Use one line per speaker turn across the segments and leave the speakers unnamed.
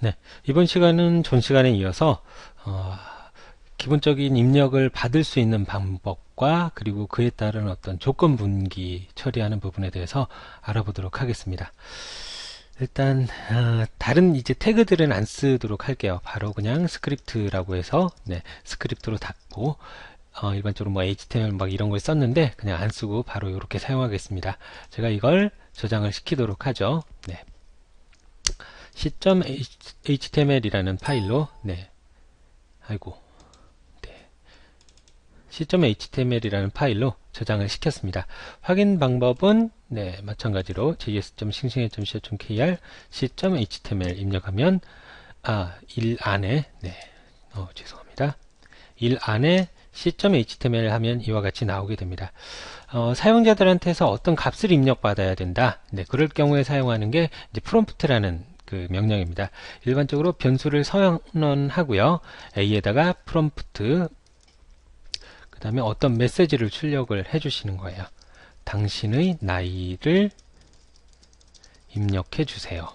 네, 이번 시간은 전 시간에 이어서 어, 기본적인 입력을 받을 수 있는 방법과 그리고 그에 따른 어떤 조건 분기 처리하는 부분에 대해서 알아보도록 하겠습니다. 일단 어, 다른 이제 태그들은 안 쓰도록 할게요. 바로 그냥 스크립트라고 해서 네, 스크립트로 닫고 어, 일반적으로 뭐 HTML 막 이런 걸 썼는데 그냥 안 쓰고 바로 이렇게 사용하겠습니다. 제가 이걸 저장을 시키도록 하죠. 네. c.html이라는 파일로 네. 아이고. 네. c.html이라는 파일로 저장을 시켰습니다. 확인 방법은 네, 마찬가지로 js.싱싱해.co.kr c.html 입력하면 아, 일 안에 네. 어, 죄송합니다. 일 안에 c.html 하면 이와 같이 나오게 됩니다. 어, 사용자들한테서 어떤 값을 입력받아야 된다. 네, 그럴 경우에 사용하는 게 이제 프롬프트라는 그 명령입니다. 일반적으로 변수를 선언하고요. a에다가 프롬프트 그 다음에 어떤 메시지를 출력을 해주시는 거예요. 당신의 나이를 입력해 주세요.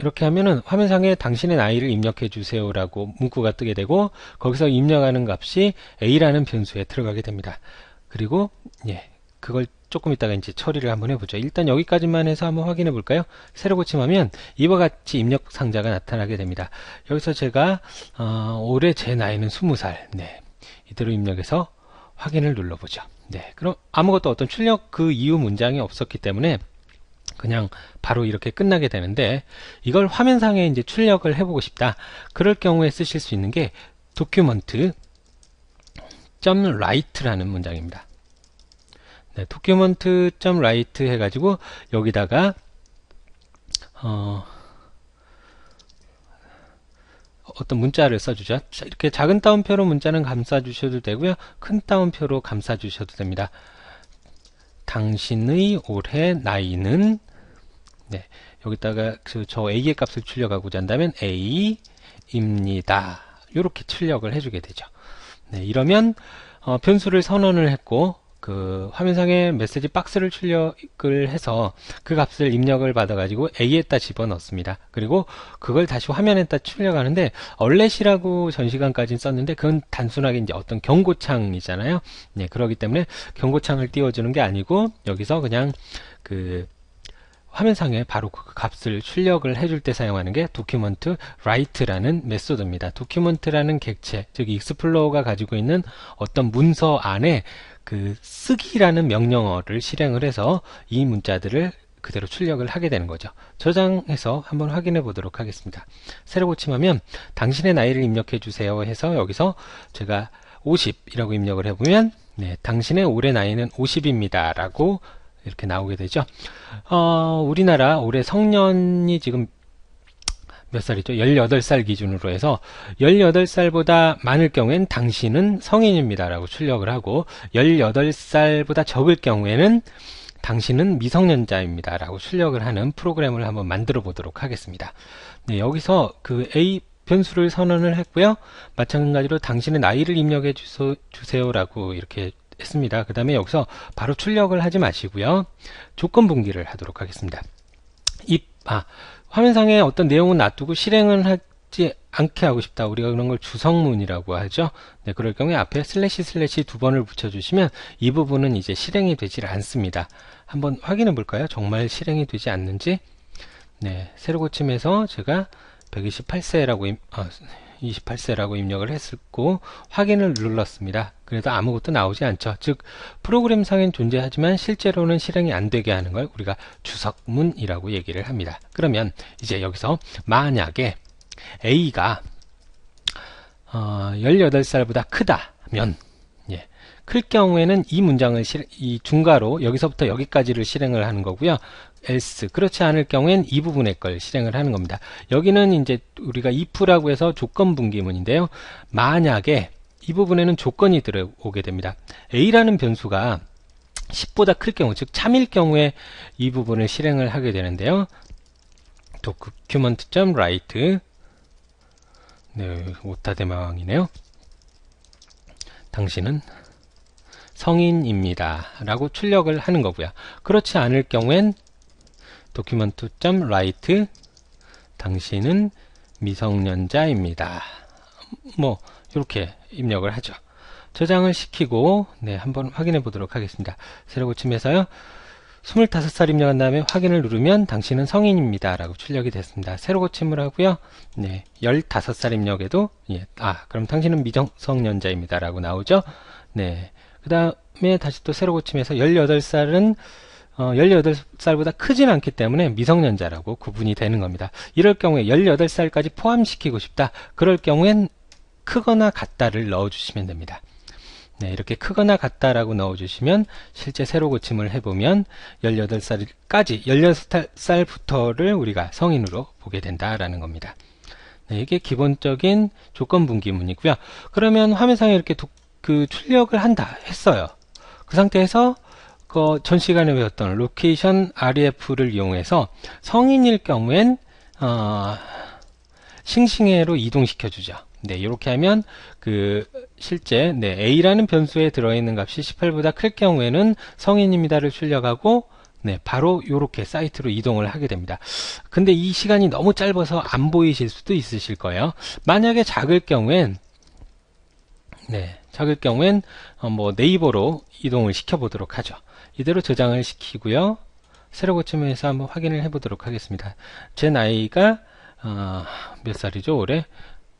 이렇게 하면은 화면상에 당신의 나이를 입력해 주세요 라고 문구가 뜨게 되고 거기서 입력하는 값이 a라는 변수에 들어가게 됩니다. 그리고 예, 그걸 조금 이따가 이제 처리를 한번 해보죠. 일단 여기까지만 해서 한번 확인해 볼까요? 새로 고침하면 이와 같이 입력 상자가 나타나게 됩니다. 여기서 제가 어, 올해 제 나이는 20살 네, 이대로 입력해서 확인을 눌러보죠. 네, 그럼 아무것도 어떤 출력 그 이후 문장이 없었기 때문에 그냥 바로 이렇게 끝나게 되는데 이걸 화면상에 이제 출력을 해보고 싶다. 그럴 경우에 쓰실 수 있는 게 document .write라는 문장입니다. 네, document.write 해가지고 여기다가 어, 어떤 문자를 써주죠. 이렇게 작은 따옴표로 문자는 감싸 주셔도 되고요. 큰 따옴표로 감싸 주셔도 됩니다. 당신의 올해 나이는 네, 여기다가 그 저 A의 값을 출력하고자 한다면 A입니다. 이렇게 출력을 해주게 되죠. 네, 이러면 어, 변수를 선언을 했고 그 화면상에 메시지 박스를 출력을 해서 그 값을 입력을 받아 가지고 A에다 집어넣습니다. 그리고 그걸 다시 화면에다 출력하는데 얼렛이라고 전 시간까지 썼는데 그건 단순하게 이제 어떤 경고창이잖아요. 네, 그러기 때문에 경고창을 띄워주는 게 아니고 여기서 그냥 그 화면상에 바로 그 값을 출력을 해줄 때 사용하는 게 document write라는 메소드입니다. document라는 객체, 즉 익스플로어가 가지고 있는 어떤 문서 안에 그 쓰기라는 명령어를 실행을 해서 이 문자들을 그대로 출력을 하게 되는 거죠. 저장해서 한번 확인해 보도록 하겠습니다. 새로 고침하면 당신의 나이를 입력해 주세요 해서 여기서 제가 50이라고 입력을 해보면 네, 당신의 올해 나이는 50입니다 라고 이렇게 나오게 되죠. 어, 우리나라 올해 성년이 지금 몇 살이죠? 18살 기준으로 해서 18살보다 많을 경우엔 당신은 성인입니다 라고 출력을 하고 18살보다 적을 경우에는 당신은 미성년자입니다 라고 출력을 하는 프로그램을 한번 만들어 보도록 하겠습니다. 네, 여기서 그 A 변수를 선언을 했고요. 마찬가지로 당신의 나이를 입력해 주세요 라고 이렇게 했습니다. 그 다음에 여기서 바로 출력을 하지 마시고요. 조건 분기를 하도록 하겠습니다. 이, 아, 화면상에 어떤 내용은 놔두고 실행을 하지 않게 하고 싶다. 우리가 그런 걸 주성문이라고 하죠. 네, 그럴 경우에 앞에 슬래시 슬래시 두 번을 붙여주시면 이 부분은 이제 실행이 되질 않습니다. 한번 확인해 볼까요? 정말 실행이 되지 않는지. 네, 새로 고침해서 제가 128세라고 아, 28세라고 입력을 했고 확인을 눌렀습니다. 그래도 아무것도 나오지 않죠. 즉 프로그램상엔 존재하지만 실제로는 실행이 안 되게 하는 걸 우리가 주석문이라고 얘기를 합니다. 그러면 이제 여기서 만약에 A가 어, 18살보다 크다면 예, 클 경우에는 이 문장을 실, 이 중괄호 여기서부터 여기까지를 실행을 하는 거고요. else 그렇지 않을 경우엔 이 부분의 걸 실행을 하는 겁니다. 여기는 이제 우리가 if라고 해서 조건 분기문인데요. 만약에 이 부분에는 조건이 들어오게 됩니다. a라는 변수가 10보다 클 경우 즉 참일 경우에 이 부분을 실행을 하게 되는데요. document.write 네, 오타 대망이네요. 당신은 성인입니다. 라고 출력을 하는 거고요. 그렇지 않을 경우엔 document.write 당신은 미성년자입니다. 뭐 이렇게 입력을 하죠. 저장을 시키고 네 한번 확인해 보도록 하겠습니다. 새로 고침해서요. 25살 입력한 다음에 확인을 누르면 당신은 성인입니다. 라고 출력이 됐습니다. 새로 고침을 하고요. 네, 15살 입력에도 예, 아, 그럼 당신은 미성년자입니다. 라고 나오죠. 네. 그 다음에 다시 또 새로 고침해서 18살은 어, 18살보다 크진 않기 때문에 미성년자라고 구분이 되는 겁니다. 이럴 경우에 18살까지 포함시키고 싶다. 그럴 경우엔 크거나 같다를 넣어주시면 됩니다. 네, 이렇게 크거나 같다라고 넣어주시면 실제 새로 고침을 해보면 18살까지 16살부터를 우리가 성인으로 보게 된다라는 겁니다. 네, 이게 기본적인 조건 분기문이고요. 그러면 화면상에 이렇게 도, 그 출력을 한다 했어요. 그 상태에서 그 전 시간에 배웠던 로케이션 REF를 이용해서 성인일 경우엔 어, 싱싱해로 이동시켜 주죠. 네, 이렇게 하면 그 실제 네, a라는 변수에 들어있는 값이 18보다 클 경우에는 성인입니다를 출력하고 네, 바로 이렇게 사이트로 이동을 하게 됩니다. 근데 이 시간이 너무 짧아서 안 보이실 수도 있으실 거예요. 만약에 작을 경우엔 네, 작을 경우엔 어, 뭐 네이버로 이동을 시켜 보도록 하죠. 이대로 저장을 시키고요. 새로 고침해서 한번 확인을 해 보도록 하겠습니다. 제 나이가 어, 몇 살이죠? 올해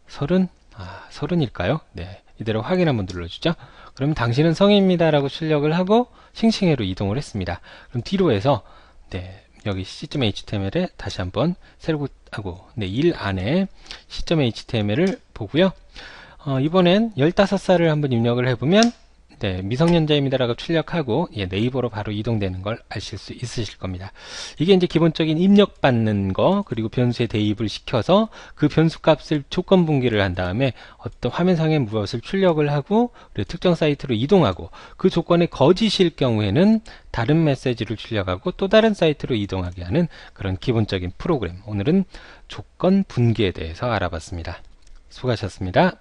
서른 아, 서른일까요? 네. 이대로 확인 한번 눌러주죠. 그럼 당신은 성인입니다. 라고 출력을 하고 싱싱해로 이동을 했습니다. 그럼 뒤로 해서 네, 여기 c.html에 다시 한번 새로 하고 네, 일 안에 c.html을 보고요. 어, 이번엔 15살을 한번 입력을 해보면 네, 미성년자입니다라고 출력하고 예, 네이버로 바로 이동되는 걸 아실 수 있으실 겁니다. 이게 이제 기본적인 입력받는 거 그리고 변수에 대입을 시켜서 그 변수 값을 조건 분기를 한 다음에 어떤 화면상에 무엇을 출력을 하고 특정 사이트로 이동하고 그 조건이 거짓일 경우에는 다른 메시지를 출력하고 또 다른 사이트로 이동하게 하는 그런 기본적인 프로그램 오늘은 조건 분기에 대해서 알아봤습니다. 수고하셨습니다.